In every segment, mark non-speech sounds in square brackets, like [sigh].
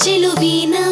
చిలువీనా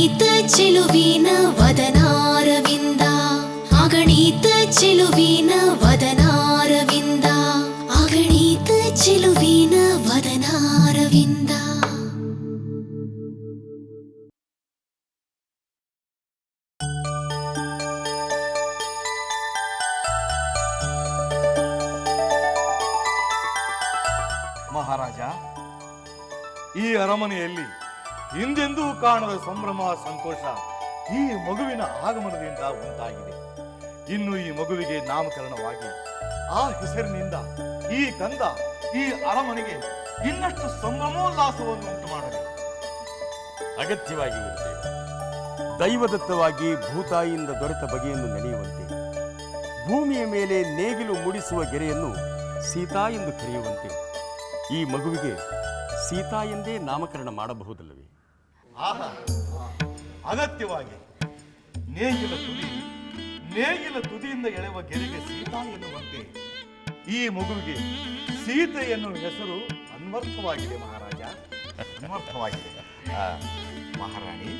ಅಗಣಿತ ಚೆಲುವಿನ ವದನಾರವಿಂದ ಅಗಣಿತ ಚೆಲುವಿನ ವದನಾರವಿಂದ ಅಗಣಿತ ಚೆಲುವಿನ ವದನಾರವಿಂದ ಮಹಾರಾಜ ಈ ಅರಮನೆಯಲ್ಲಿ ಹಿಂದೆಂದೂ ಕಾಣದ ಸಂಭ್ರಮ, ಸಂತೋಷ ಈ ಮಗುವಿನ ಆಗಮನದಿಂದ ಉಂಟಾಗಿದೆ. ಇನ್ನು ಈ ಮಗುವಿಗೆ ನಾಮಕರಣವಾಗಿ ಆ ಹೆಸರಿನಿಂದ ಈ ಕಂದ, ಈ ಅರಮನೆಗೆ ಇನ್ನಷ್ಟು ಸಂಭ್ರಮೋಲ್ಲಾಸವನ್ನು ಉಂಟು ಮಾಡಲಿ ಅಗತ್ಯವಾಗಿ ದೈವದತ್ತವಾಗಿ ಭೂತಾಯಿಯಿಂದ ದೊರೆತ ಬಗೆಯನ್ನು ನೆನೆಯುವಂತೆ, ಭೂಮಿಯ ಮೇಲೆ ನೇಗಿಲು ಮೂಡಿಸುವ ಗೆರೆಯನ್ನು ಸೀತಾ ಎಂದು ಕರೆಯುವಂತೆ, ಈ ಮಗುವಿಗೆ ಸೀತಾ ಎಂದೇ ನಾಮಕರಣ ಮಾಡಬಹುದಲ್ಲವೇ? ಆಹಾ. ಅಗತ್ಯವಾಗಿ ನೇಗಿಲ ತುದಿ ನೇಗಿಲ ತುದಿಯಿಂದ ಎಳೆವ ಗೆರೆಗೆ ಸೀತಾ ಎನ್ನುವಂತೆ ಈ ಮಗುವಿಗೆ ಸೀತೆ ಎನ್ನುವ ಹೆಸರು ಅನ್ವರ್ಥವಾಗಿದೆ ಮಹಾರಾಜ. ಅನ್ವರ್ಥವಾಗಿದೆ. ಮಹಾರಾಣಿ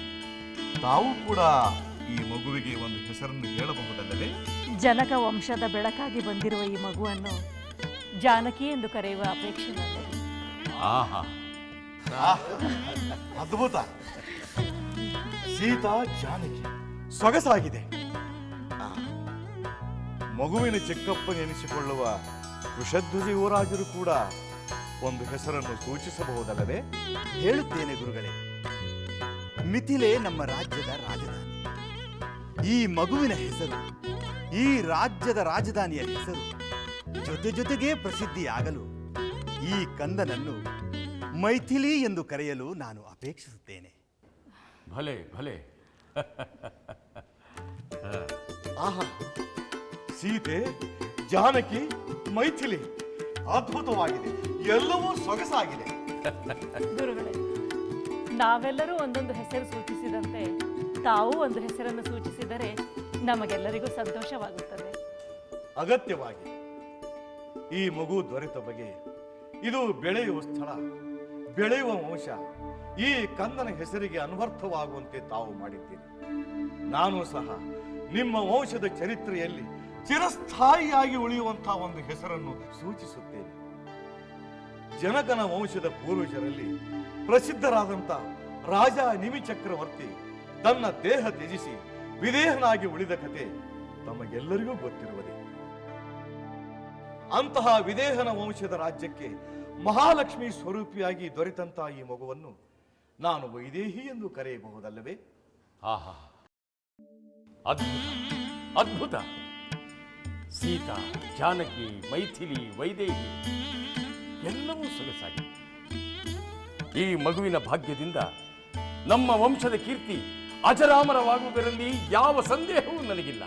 ತಾವು ಕೂಡ ಈ ಮಗುವಿಗೆ ಒಂದು ಹೆಸರನ್ನು ಹೇಳಬಹುದಲ್ಲವೇ? ಜನಕ ವಂಶದ ಬೆಳಕಾಗಿ ಬಂದಿರುವ ಈ ಮಗುವನ್ನು ಜಾನಕಿ ಎಂದು ಕರೆಯುವ ಅಪೇಕ್ಷೆ ಆಹಾ. ಆಹ್, ಅದ್ಭುತ. ಸೀತಾ ಜಾನಕಿ, ಸೊಗಸಾಗಿದೆ. ಮಗುವಿನ ಚಿಕ್ಕಪ್ಪನೆನಿಸಿಕೊಳ್ಳುವ ಕುಶಧ್ವಜ ಯುವರಾಜರು ಕೂಡ ಒಂದು ಹೆಸರನ್ನು ಸೂಚಿಸಬಹುದಲ್ಲವೇ? ಹೇಳುತ್ತೇನೆ ಗುರುಗಳೇ, ಮಿಥಿಲೆ ನಮ್ಮ ರಾಜ್ಯದ ರಾಜಧಾನಿ. ಈ ಮಗುವಿನ ಹೆಸರು, ಈ ರಾಜ್ಯದ ರಾಜಧಾನಿಯ ಹೆಸರು, ಜೊತೆ ಜೊತೆಗೆ ಪ್ರಸಿದ್ಧಿಯಾಗಲು ಈ ಕಂದನನ್ನು ಮೈಥಿಲಿ ಎಂದು ಕರೆಯಲು ನಾನು ಅಪೇಕ್ಷಿಸುತ್ತೇನೆ. ಭಲೆ ಭಲೆ. [laughs] ಆಹಾ. ಸೀತೆ ಜಾನಕಿ ಮೈಥಿಲಿ. ಅದ್ಭುತವಾಗಿದೆ. ಎಲ್ಲವೂ ಸೊಗಸಾಗಿದೆ. [laughs] ಗುರುಗಳೇ ನಾವೆಲ್ಲರೂ ಒಂದೊಂದು ಹೆಸರು ಸೂಚಿಸಿದಂತೆ ತಾವು ಒಂದು ಹೆಸರನ್ನು ಸೂಚಿಸಿದರೆ ನಮಗೆಲ್ಲರಿಗೂ ಸಂತೋಷವಾಗುತ್ತದೆ. ಅಗತ್ಯವಾಗಿ ಈ ಮಗು ದೊರೆತ ಬಗೆ ಇದು ಬೆಳೆಯುವ ಸ್ಥಳ. ಬೆಳೆಯುವ ವಂಶ ಈ ಕಂದನ ಹೆಸರಿಗೆ ಅನ್ವರ್ಥವಾಗುವಂತೆ ತಾವು ಮಾಡಿದ್ದೀರಿ. ನಾನು ಸಹ ನಿಮ್ಮ ವಂಶದ ಚರಿತ್ರೆಯಲ್ಲಿ ಚಿರಸ್ಥಾಯಿಯಾಗಿ ಉಳಿಯುವಂತಹ ಒಂದು ಹೆಸರನ್ನು ಸೂಚಿಸುತ್ತೇನೆ. ಜನಕನ ವಂಶದ ಪೂರ್ವಜರಲ್ಲಿ ಪ್ರಸಿದ್ಧರಾದಂಥ ರಾಜ ನಿಮಿ ಚಕ್ರವರ್ತಿ ತನ್ನ ದೇಹ ತ್ಯಜಿಸಿ ವಿದೇಹನಾಗಿ ಉಳಿದ ಕತೆ ತಮಗೆಲ್ಲರಿಗೂ ಗೊತ್ತಿರುವುದೇ. ಅಂತಹ ವಿದೇಹನ ವಂಶದ ರಾಜ್ಯಕ್ಕೆ ಮಹಾಲಕ್ಷ್ಮಿ ಸ್ವರೂಪಿಯಾಗಿ ದೊರೆತಂತ ಈ ಮಗುವನ್ನು ನಾನು ವೈದೇಹಿ ಎಂದು ಕರೆಯಬಹುದಲ್ಲವೇ? ಆಹಾ ಅದ್ಭುತ ಅದ್ಭುತ. ಸೀತಾ ಜಾನಕಿ ಮೈಥಿಲಿ ವೈದೇಹಿ ಎಲ್ಲವೂ ಸೊಗಸಾಗಿ ಈ ಮಗುವಿನ ಭಾಗ್ಯದಿಂದ ನಮ್ಮ ವಂಶದ ಕೀರ್ತಿ ಅಜರಾಮರವಾಗುವುದರಲ್ಲಿ ಯಾವ ಸಂದೇಹವೂ ನನಗಿಲ್ಲ.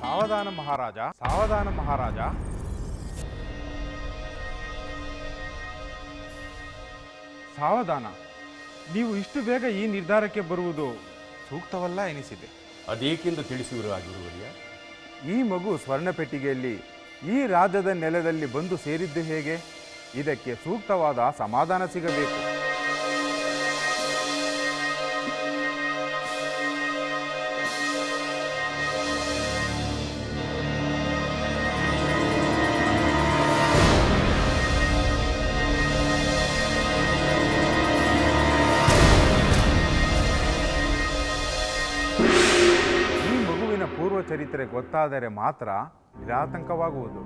ಸಾವಧಾನ ಮಹಾರಾಜ ಸಾವಧಾನ ಮಹಾರಾಜ. ಸಾವಧಾನ. ನೀವು ಇಷ್ಟು ಬೇಗ ಈ ನಿರ್ಧಾರಕ್ಕೆ ಬರುವುದು ಸೂಕ್ತವಲ್ಲ ಎನಿಸಿದೆ. ಅದೇಕೆಂದು ತಿಳಿಸುವರು ಗುರುವರ್ಯ ಈ ಮಗು ಸ್ವರ್ಣಪೆಟ್ಟಿಗೆಯಲ್ಲಿ ಈ ರಾಜ್ಯದ ನೆಲದಲ್ಲಿ ಬಂದು ಸೇರಿದ್ದು ಹೇಗೆ? ಇದಕ್ಕೆ ಸೂಕ್ತವಾದ ಸಮಾಧಾನ ಸಿಗಬೇಕು. ಚರಿತ್ರೆ ಗೊತ್ತಾದರೆ ಮಾತ್ರ ನಿರಾತಂಕವಾಗುವುದು.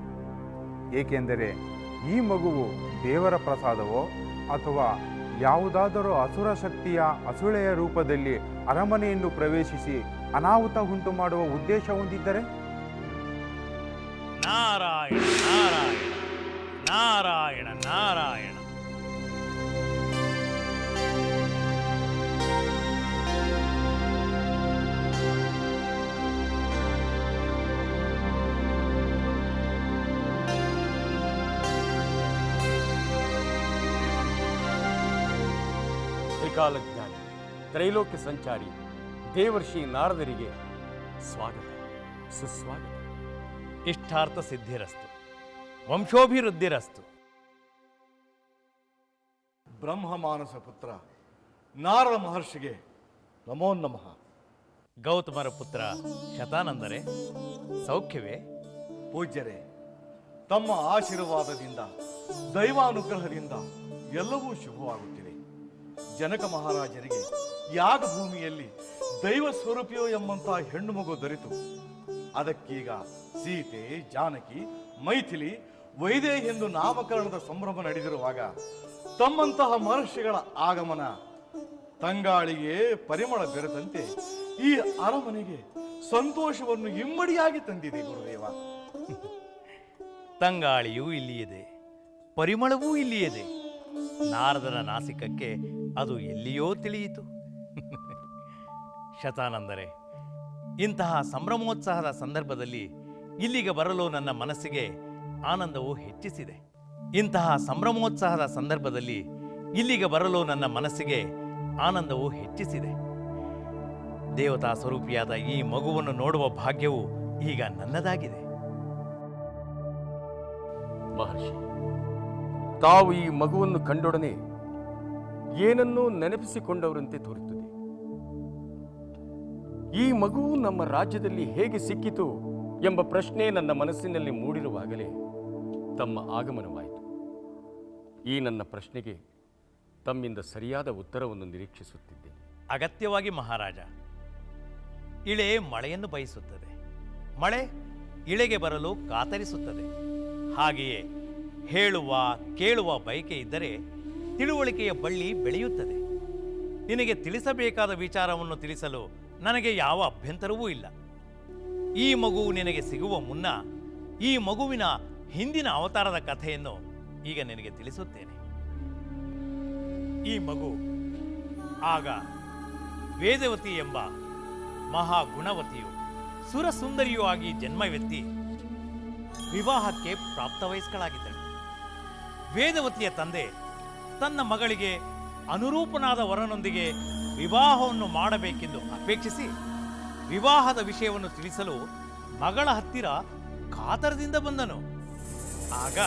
ಏಕೆಂದರೆ ಈ ಮಗುವು ದೇವರ ಪ್ರಸಾದವೋ ಅಥವಾ ಯಾವುದಾದರೂ ಅಸುರ ಶಕ್ತಿಯ ಅಸುಳೆಯ ರೂಪದಲ್ಲಿ ಅರಮನೆಯನ್ನು ಪ್ರವೇಶಿಸಿ ಅನಾಹುತ ಉಂಟು ಮಾಡುವ ಉದ್ದೇಶ ಹೊಂದಿದ್ದರೆ? ನಾರಾಯಣ ನಾರಾಯಣ ನಾರಾಯಣ ನಾರಾಯಣ. ತ್ರಿಕಾಲಜ್ಞಾನಿ ತ್ರೈಲೋಕ್ಯ ಸಂಚಾರಿ ದೇವರ್ಷಿ ನಾರದರಿಗೆ ಸ್ವಾಗತ ಸುಸ್ವಾಗತ. ಇಷ್ಟಾರ್ಥ ಸಿದ್ಧಿರಸ್ತು ವಂಶೋಭಿವೃದ್ಧಿರಸ್ತು. ಬ್ರಹ್ಮ ಮಾನಸ ಪುತ್ರ ನಾರದ ಮಹರ್ಷಿಗೆ ನಮೋ ನಮಃ. ಗೌತಮರ ಪುತ್ರ ಶತಾನಂದರೆ ಸೌಖ್ಯವೇ? ಪೂಜ್ಯರೇ ತಮ್ಮ ಆಶೀರ್ವಾದದಿಂದ ದೈವಾನುಗ್ರಹದಿಂದ ಎಲ್ಲವೂ ಶುಭವಾಗುತ್ತಿದೆ. ಜನಕ ಮಹಾರಾಜರಿಗೆ ಯಾಗ ಭೂಮಿಯಲ್ಲಿ ದೈವ ಸ್ವರೂಪಿಯೋ ಎಂಬಂತಹ ಹೆಣ್ಣು ಮಗು ದೊರೆತು. ಅದಕ್ಕೀಗ ಸೀತೆ, ಜಾನಕಿ, ಮೈಥಿಲಿ, ವೈದೇ ಎಂದು ನಾಮಕರಣದ ಸಂಭ್ರಮ ನಡೆದಿರುವಾಗ ತಮ್ಮಂತಹ ಮಹರ್ಷಿಗಳ ಆಗಮನ ತಂಗಾಳಿಗೆ ಪರಿಮಳ ಬೆರೆತಂತೆ ಈ ಅರಮನೆಗೆ ಸಂತೋಷವನ್ನು ಇಮ್ಮಡಿಯಾಗಿ ತಂದಿದೆ ಗುರುದೇವ. ತಂಗಾಳಿಯೂ ಇಲ್ಲಿಯದೆ, ಪರಿಮಳವೂ ಇಲ್ಲಿಯದೆ, ನಾರದನ ನಾಸಿಕಕ್ಕೆ ಅದು ಎಲ್ಲಿಯೋ ತಿಳಿಯಿತು. ಶತಾನಂದರೆ, ಇಂತಹ ಸಂಭ್ರಮೋತ್ಸಾಹದ ಸಂದರ್ಭದಲ್ಲಿ ಇಲ್ಲಿಗೆ ಬರಲು ನನ್ನ ಮನಸ್ಸಿಗೆ ಆನಂದವು ಹೆಚ್ಚಿಸಿದೆ. ಇಂತಹ ಸಂಭ್ರಮೋತ್ಸಾಹದ ಸಂದರ್ಭದಲ್ಲಿ ಇಲ್ಲಿಗೆ ಬರಲು ನನ್ನ ಮನಸ್ಸಿಗೆ ಆನಂದವು ಹೆಚ್ಚಿಸಿದೆ. ದೇವತಾ ಸ್ವರೂಪಿಯಾದ ಈ ಮಗುವನ್ನು ನೋಡುವ ಭಾಗ್ಯವು ಈಗ ನನ್ನದಾಗಿದೆ. ಮಹರ್ಷಿ, ತಾವು ಈ ಮಗುವನ್ನು ಕಂಡೊಡನೆ ಏನನ್ನೂ ನೆನಪಿಸಿಕೊಂಡವರಂತೆ ತೋರುತ್ತದೆ. ಈ ಮಗುವು ನಮ್ಮ ರಾಜ್ಯದಲ್ಲಿ ಹೇಗೆ ಸಿಕ್ಕಿತು ಎಂಬ ಪ್ರಶ್ನೆ ನನ್ನ ಮನಸ್ಸಿನಲ್ಲಿ ಮೂಡಿರುವಾಗಲೇ ತಮ್ಮ ಆಗಮನವಾಯಿತು. ಈ ನನ್ನ ಪ್ರಶ್ನೆಗೆ ತಮ್ಮಿಂದ ಸರಿಯಾದ ಉತ್ತರವನ್ನು ನಿರೀಕ್ಷಿಸುತ್ತಿದ್ದೇನೆ ಅಗತ್ಯವಾಗಿ ಮಹಾರಾಜ, ಇಳೆ ಮಳೆಯನ್ನು ಬಯಸುತ್ತದೆ. ಮಳೆ ಇಳೆಗೆ ಬರಲು ಕಾತರಿಸುತ್ತದೆ. ಹಾಗೆಯೇ ಹೇಳುವ ಕೇಳುವ ಬಯಕೆ ಇದ್ದರೆ ತಿಳುವಳಿಕೆಯ ಬಳ್ಳಿ ಬೆಳೆಯುತ್ತದೆ. ನಿನಗೆ ತಿಳಿಸಬೇಕಾದ ವಿಚಾರವನ್ನು ತಿಳಿಸಲು ನನಗೆ ಯಾವ ಅಭ್ಯಂತರವೂ ಇಲ್ಲ. ಈ ಮಗು ನಿನಗೆ ಸಿಗುವ ಮುನ್ನ ಈ ಮಗುವಿನ ಹಿಂದಿನ ಅವತಾರದ ಕಥೆಯನ್ನು ಈಗ ನಿನಗೆ ತಿಳಿಸುತ್ತೇನೆ. ಈ ಮಗು ಆಗ ವೇದವತಿ ಎಂಬ ಮಹಾ ಗುಣವತಿಯು ಸುರಸುಂದರಿಯೂ ಆಗಿ ಜನ್ಮವೆತ್ತಿ ವಿವಾಹಕ್ಕೆ ಪ್ರಾಪ್ತವಯಸ್ಕಳಾಗಿದ್ದಳು. ವೇದವತಿಯ ತಂದೆ ತನ್ನ ಮಗಳಿಗೆ ಅನುರೂಪನಾದ ವರನೊಂದಿಗೆ ವಿವಾಹವನ್ನು ಮಾಡಬೇಕೆಂದು ಅಪೇಕ್ಷಿಸಿ ವಿವಾಹದ ವಿಷಯವನ್ನು ತಿಳಿಸಲು ಮಗಳ ಹತ್ತಿರ ಕಾತರದಿಂದ ಬಂದನು. ಆಗ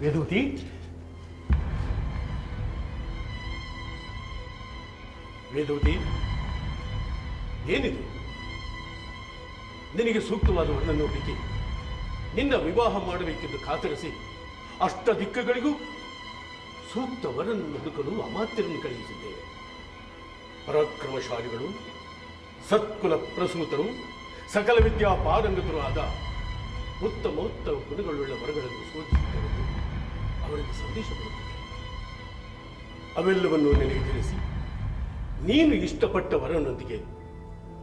ವೇದೂತಿ ವೇದೂತಿ ಏನಿದೆ? ನಿನಗೆ ಸೂಕ್ತವಾದ ವರ್ಣನ್ನು ಹುಡುಕಿ ನಿನ್ನ ವಿವಾಹ ಮಾಡಬೇಕೆಂದು ಖಾತರಿಸಿ ಅಷ್ಟ ದಿಕ್ಕಗಳಿಗೂ ಸೂಕ್ತವರನ್ನು ಹುಡುಕಲು ಅಮಾತ್ಯರನ್ನು ಕಳುಹಿಸಿದ್ದೇವೆ. ಪರಾಕ್ರಮಶಾಲಿಗಳು, ಸತ್ಕುಲ ಪ್ರಸೂತರು, ಸಕಲ ವಿದ್ಯಾ ಪಾರಂಗತರು ಆದ ಉತ್ತಮ ಉತ್ತಮ ಗುಣಗಳುಳ್ಳ ವರಗಳನ್ನು ಶೋಧಿಸುತ್ತಿರುವುದು ಅವರಿಗೆ ಸಂದೇಶ ಬರುತ್ತದೆ. ಅವೆಲ್ಲವನ್ನು ನಿನಗೆ ತಿಳಿಸಿ. ನೀನು ಇಷ್ಟಪಟ್ಟ ವರನೊಂದಿಗೆ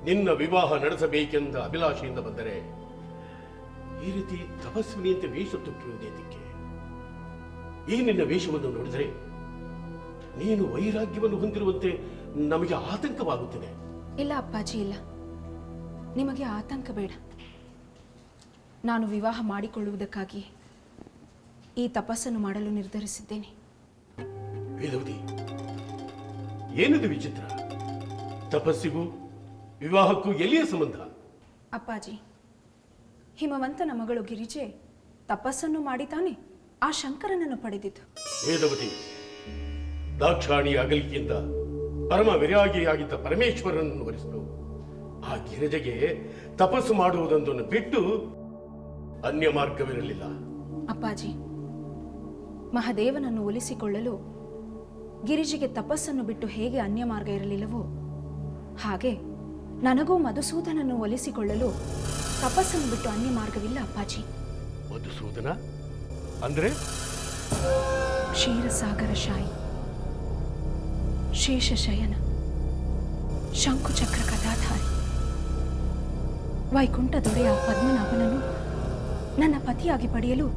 ನಿನ್ನ ವಿವಾಹ ನಡೆಸಬೇಕೆಂದ ಅಭಿಲಾಷೆಯಿಂದ ಬಂದರೆ ಈ ರೀತಿ ತಪಸ್ವಿನಿಯಂತೆ ವೇಷ ತೊಟ್ಟಿರುವುದೇತಕ್ಕೆ? ಈ ನಿನ್ನ ವೇಷವನ್ನು ನೋಡಿದರೆ ನೀನು ವೈರಾಗ್ಯವನ್ನು ಹೊಂದಿರುವಂತೆ ನಮಗೆ ಆತಂಕವಾಗುತ್ತಿದೆ. ಇಲ್ಲ ಅಪ್ಪಾಜಿ ಇಲ್ಲ. ನಿಮಗೆ ಆತಂಕ ಬೇಡ. ನಾನು ವಿವಾಹ ಮಾಡಿಕೊಳ್ಳುವುದಕ್ಕಾಗಿ ಈ ತಪಸ್ಸನ್ನು ಮಾಡಲು ನಿರ್ಧರಿಸಿದ್ದೇನೆ. ವೇದವತಿ ಏನಿದು ವಿಚಿತ್ರ? ತಪಸ್ಸಿಗೂ ವಿವಾಹಕ್ಕೂ ಎಲ್ಲಿಯ ಸಂಬಂಧ? ಅಪ್ಪಾಜಿ ಹಿಮವಂತನ ಮಗಳು ಗಿರಿಜೆ ತಪಸ್ಸನ್ನು ಮಾಡಿ ತಾನೆ ಆ ಶಂಕರನನ್ನು ಪಡೆದಿತು ವೇದವತಿ ದಾಕ್ಷಾಣಿ ಅಗಲಿಕೆಯಿಂದ ಪರಮ ವಿರಾಗಿಯಾಗಿದ್ದ ಪರಮೇಶ್ವರನನ್ನು ವರಿಸಿತು ಆ ಗಿರಿಜೆಗೆ ತಪಸ್ಸು ಮಾಡುವುದೊಂದನ್ನು ಬಿಟ್ಟು ಅನ್ಯ ಮಾರ್ಗವಿರಲಿಲ್ಲ. ಅಪ್ಪಾಜಿ ಮಹದೇವನನ್ನು ಒಲಿಸಿಕೊಳ್ಳಲು ಗಿರಿಜಿಗೆ ತಪಸ್ಸನ್ನು ಬಿಟ್ಟು ಹೇಗೆ ಅನ್ಯ ಮಾರ್ಗ ಇರಲಿಲ್ಲವೋ ಹಾಗೆ ನನಗೂ ಮಧುಸೂದನನ್ನು ಒಲಿಸಿಕೊಳ್ಳಲು ತಪಸ್ಸನ್ನು ಬಿಟ್ಟು ಅನ್ಯ ಮಾರ್ಗವಿಲ್ಲ ಅಪ್ಪಾಜಿ. ಮಧುಸೂದನ? ಅಂದ್ರೆ? ಕ್ಷೀರಸಾಗರ ಶಾಯಿ. ಶೇಷಶಯನ. ಶಂಕುಚಕ್ರ ಕಥಾಧಾರಿ. ವೈಕುಂಠ ದೊರೆಯ ಪದ್ಮನಾಭನನ್ನು ನನ್ನ ಪತಿಯಾಗಿ ಪಡೆಯಲು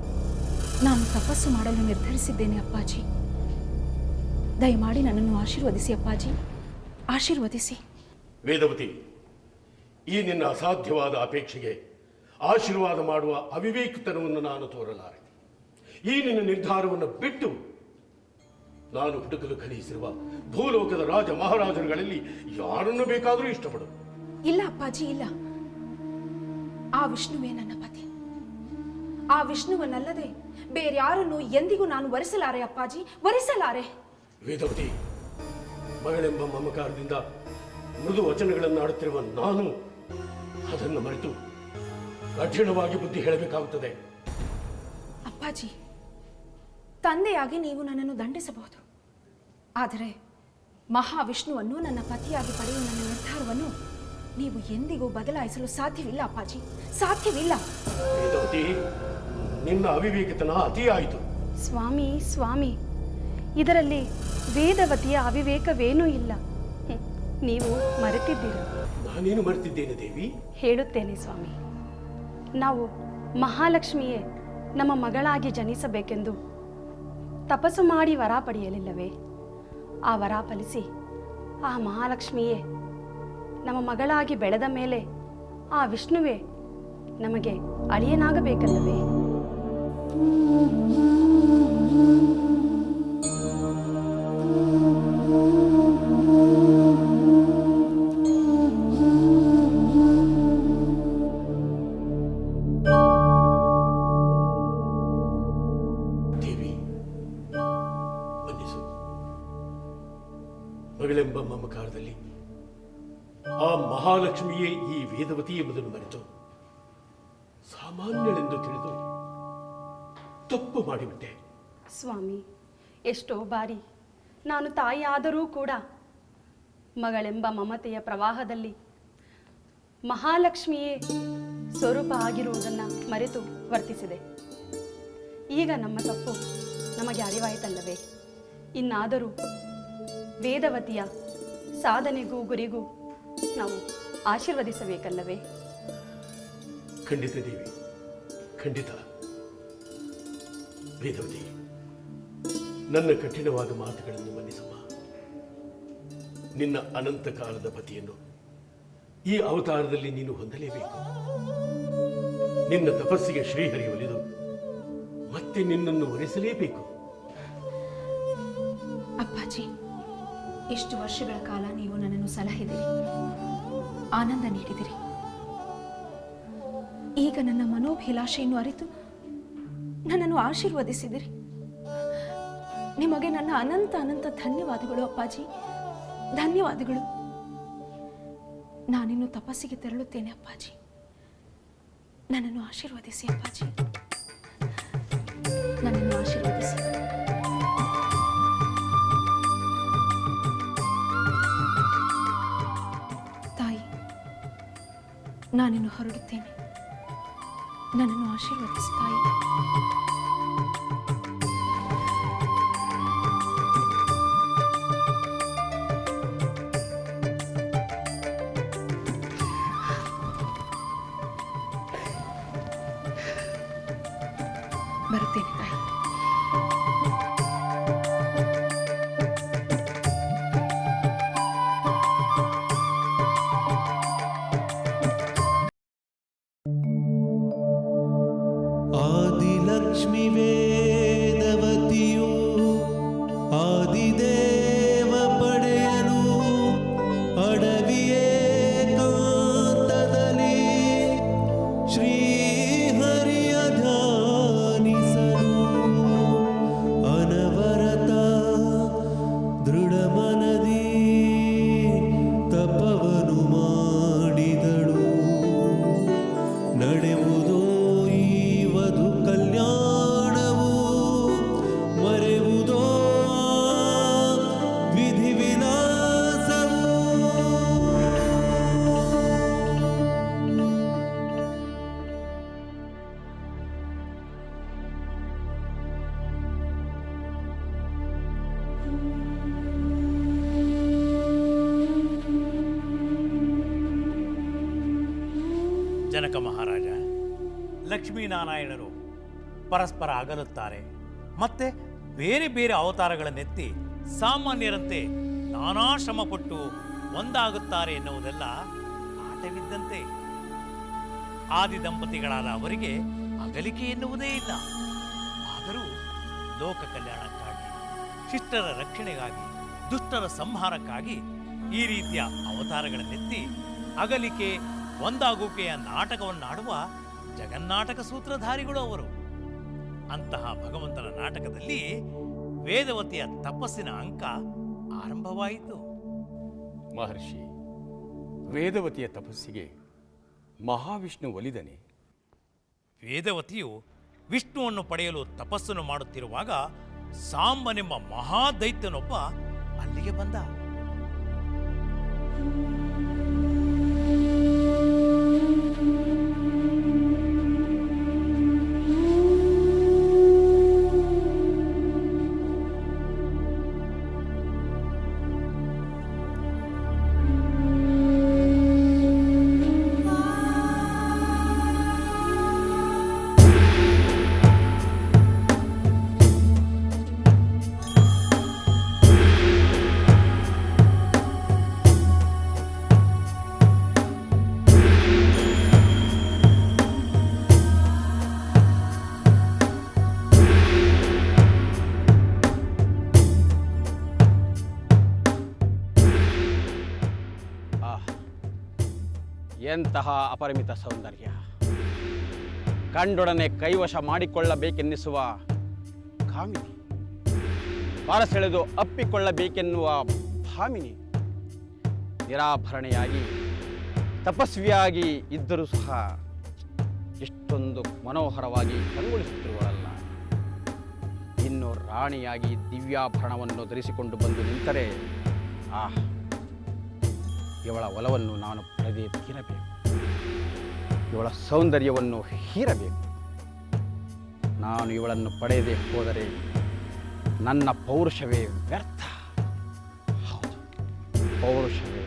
ನಾನು ತಪಸ್ಸು ಮಾಡಲು ನಿರ್ಧರಿಸಿದ್ದೇನೆ ಅಪ್ಪಾಜಿ. ದಯಮಾಡಿ ನನ್ನನ್ನು ಆಶೀರ್ವದಿಸಿ ಅಪ್ಪಾಜಿ. ಆಶೀರ್ವದಿಸಿ. ವೇದವತಿ ಈ ನಿನ್ನ ಅಸಾಧ್ಯವಾದ ಅಪೇಕ್ಷೆಗೆ ಆಶೀರ್ವಾದ ಮಾಡುವ ಅವಿವೇಕತನವನ್ನು ನಾನು ತೋರಲಾರೆ. ಈ ನಿನ್ನ ನಿರ್ಧಾರವನ್ನು ಬಿಟ್ಟು ನಾನು ಹುಡುಕಲು ಕಲಿಸಿರುವ ಭೂಲೋಕದ ರಾಜ ಮಹಾರಾಜರುಗಳಲ್ಲಿ ಯಾರನ್ನು ಬೇಕಾದರೂ ಇಷ್ಟಪಡು. ಇಲ್ಲ ಅಪ್ಪಾಜಿ ಇಲ್ಲ. ಆ ವಿಷ್ಣುವೇ ನನ್ನ ಪತಿ. ಆ ವಿಷ್ಣುವನ್ನಲ್ಲದೆ ಬೇರ್ಯಾರನ್ನು ಎಂದಿಗೂ ನಾನು ವರಿಸಲಾರೆ ಅಪ್ಪಾಜಿ ವರಿಸಲಾರೆ. ವೇದವತಿ ಮಗಳೆಂಬ ಮಮಕಾರದಿಂದ ಮೃದು ವಚನಗಳನ್ನು ಆಡುತ್ತಿರುವ ನಾನು ಅದನ್ನು ಮರೆತು ಕಠಿಣವಾಗಿ ಬುದ್ಧಿ ಹೇಳಬೇಕಾಗುತ್ತದೆ. ಅಪ್ಪಾಜಿ ತಂದೆಯಾಗಿ ನೀವು ನನ್ನನ್ನು ದಂಡಿಸಬಹುದು. ಆದರೆ ಮಹಾವಿಷ್ಣುವನ್ನು ನನ್ನ ಪತಿಯಾಗಿ ಪಡೆಯುವ ನನ್ನ ನಿರ್ಧಾರವನ್ನು ನೀವು ಎಂದಿಗೂ ಬದಲಾಯಿಸಲು ಸಾಧ್ಯವಿಲ್ಲ ಅಪ್ಪಾಜಿ. ಸಾಧ್ಯವಿಲ್ಲ. ನಿನ್ನ ಅವಿವೇಕತನ ಅತಿಯಾಯಿತು. ಸ್ವಾಮಿ ಸ್ವಾಮಿ ಇದರಲ್ಲಿ ವೇದವತಿಯ ಅವಿವೇಕವೇನೂ ಇಲ್ಲ. ನೀವು ಮರೆತಿದ್ದೀರಾ? ನಾನೇನು ಮರೆತಿದ್ದೇನೆ ದೇವಿ? ಹೇಳುತ್ತೇನೆ ಸ್ವಾಮಿ. ನಾವು ಮಹಾಲಕ್ಷ್ಮಿಯೇ ನಮ್ಮ ಮಗಳಾಗಿ ಜನಿಸಬೇಕೆಂದು ತಪಸ್ಸು ಮಾಡಿ ವರ ಪಡೆಯಲಿಲ್ಲವೇ ಆ ವರ ಫಲಿಸಿ ಆ ಮಹಾಲಕ್ಷ್ಮಿಯೇ, ನಮ್ಮ ಮಗಳಾಗಿ ಬೆಳೆದ ಮೇಲೆ ಆ ವಿಷ್ಣುವೇ ನಮಗೆ ಅಳಿಯನಾಗಬೇಕಲ್ಲವೇ? ಎಂಬುದನ್ನು ಮರೆತು ಸಾಮಾನ್ಯಳೆಂದು ತಿಳಿದು ತಪ್ಪು ಮಾಡಿಬಿಟ್ಟೆ. ಸ್ವಾಮಿ, ಎಷ್ಟೋ ಬಾರಿ ನಾನು ತಾಯಿಯಾದರೂ ಕೂಡ ಮಗಳೆಂಬ ಮಮತೆಯ ಪ್ರವಾಹದಲ್ಲಿ ಮಹಾಲಕ್ಷ್ಮಿಯೇ ಸ್ವರೂಪ ಆಗಿರುವುದನ್ನು ಮರೆತು ವರ್ತಿಸಿದೆ. ಈಗ ನಮ್ಮ ತಪ್ಪು ನಮಗೆ ಅರಿವಾಯಿತಲ್ಲವೇ? ಇನ್ನಾದರೂ ವೇದವತಿಯ ಸಾಧನೆಗೂ ಗುರಿಗೂ ನಾವು ಆಶೀರ್ವದಿಸಬೇಕಲ್ಲವೇ? ಖಂಡಿತ ದೇವಿ ಖಂಡಿತ. ವೇದವತಿ ನನ್ನ ಕಠಿಣವಾದ ಮಾತುಗಳನ್ನು ಮನ್ನಿಸಮ್ಮ ನಿನ್ನ ಅನಂತ ಕಾಲದ ಪತಿಯನ್ನು ಈ ಅವತಾರದಲ್ಲಿ ನೀನು ಹೊಂದಲೇಬೇಕು. ನಿನ್ನ ತಪಸ್ಸಿಗೆ ಶ್ರೀಹರಿ ಒಲಿದು ಮತ್ತೆ ನಿನ್ನನ್ನು ವರಿಸಲೇಬೇಕು. ಅಪ್ಪಾಜಿ ಇಷ್ಟು ವರ್ಷಗಳ ಕಾಲ ನೀವು ನನ್ನನ್ನು ಸಲಹಿದಿರಿ? ಆನಂದ ನೀಡಿದಿರಿ. ಈಗ ನನ್ನ ಮನೋಭಿಲಾಷೆಯನ್ನು ಅರಿತು ನನ್ನನ್ನು ಆಶೀರ್ವದಿಸಿದಿರಿ. ನಿಮಗೆ ನನ್ನ ಅನಂತ ಅನಂತ ಧನ್ಯವಾದಗಳು ಅಪ್ಪಾಜಿ. ಧನ್ಯವಾದಗಳು. ನಾನಿನ್ನು ತಪಸ್ಸಿಗೆ ತೆರಳುತ್ತೇನೆ ಅಪ್ಪಾಜಿ. ನನ್ನನ್ನು ಆಶೀರ್ವದಿಸಿ ಅಪ್ಪಾಜಿ. ನನ್ನನ್ನು ನಾನಿನ್ನು ಹೊರಡುತ್ತೇನೆ. ನನ್ನನ್ನು ಆಶೀರ್ವದಿಸಿ ತಾಯಿ ಜನಕ ಮಹಾರಾಜ. ಲಕ್ಷ್ಮೀನಾರಾಯಣರು ಪರಸ್ಪರ ಅಗಲುತ್ತಾರೆ. ಮತ್ತೆ ಬೇರೆ ಬೇರೆ ಅವತಾರಗಳನ್ನೆತ್ತಿ ಸಾಮಾನ್ಯರಂತೆ ನಾನಾ ಶ್ರಮಪಟ್ಟು ಒಂದಾಗುತ್ತಾರೆ ಎನ್ನುವುದೆಲ್ಲ ಆಟವಿದ್ದಂತೆ. ಆದಿ ದಂಪತಿಗಳಾದ ಅವರಿಗೆ ಅಗಲಿಕೆ ಎನ್ನುವುದೇ ಇಲ್ಲ. ಆದರೂ ಲೋಕ ಕಲ್ಯಾಣಕ್ಕಾಗಿ, ಶಿಷ್ಟರ ರಕ್ಷಣೆಗಾಗಿ, ದುಷ್ಟರ ಸಂಹಾರಕ್ಕಾಗಿ ಈ ರೀತಿಯ ಅವತಾರಗಳನ್ನೆತ್ತಿ ಅಗಲಿಕೆ ಒಂದಾಗುವಿಕೆಯ ನಾಟಕವನ್ನಾಡುವ ಜಗನ್ನಾಟಕ ಸೂತ್ರಧಾರಿಗಳು ಅವರು. ಅಂತಹ ಭಗವಂತನ ನಾಟಕದಲ್ಲಿ ವೇದವತಿಯ ತಪಸ್ಸಿನ ಅಂಕ ಆರಂಭವಾಯಿತು. ಮಹರ್ಷಿ ವೇದವತಿಯ ತಪಸ್ಸಿಗೆ ಮಹಾವಿಷ್ಣು ಒಲಿದನೆ. ವೇದವತಿಯು ವಿಷ್ಣುವನ್ನು ಪಡೆಯಲು ತಪಸ್ಸನ್ನು ಮಾಡುತ್ತಿರುವಾಗ ಸಾಂಬನೆಂಬ ಮಹಾದೈತ್ಯನೊಬ್ಬ ಅಲ್ಲಿಗೆ ಬಂದ. ಎಂತಹ ಅಪರಿಮಿತ ಸೌಂದರ್ಯ? ಕಂಡೊಡನೆ ಕೈವಶ ಮಾಡಿಕೊಳ್ಳಬೇಕೆನ್ನಿಸುವ ಕಾಮಿನಿ? ಬಾರಸೆಳೆದು ಅಪ್ಪಿಕೊಳ್ಳಬೇಕೆನ್ನುವ ಭಾಮಿನಿ? ನಿರಾಭರಣೆಯಾಗಿ, ತಪಸ್ವಿಯಾಗಿ ಇದ್ದರೂ ಸಹ ಎಷ್ಟೊಂದು ಮನೋಹರವಾಗಿ ಕಂಗೊಳಿಸುತ್ತಿರುವಳಲ್ಲ ಇನ್ನು ರಾಣಿಯಾಗಿ ದಿವ್ಯಾಭರಣವನ್ನು ಧರಿಸಿಕೊಂಡು ಬಂದು ನಿಂತರೆ, ಆಹ್ ಇವಳ ಒಲವನ್ನು ನಾನು ಪಡೆದೇ ತೀರಬೇಕು ಇವಳ ಸೌಂದರ್ಯವನ್ನು ಹೀರಬೇಕು. ನಾನು ಇವಳನ್ನು ಪಡೆಯದೆ ಹೋದರೆ ನನ್ನ ಪೌರುಷವೇ ವ್ಯರ್ಥ. ಹೌದು, ಪೌರುಷವೇ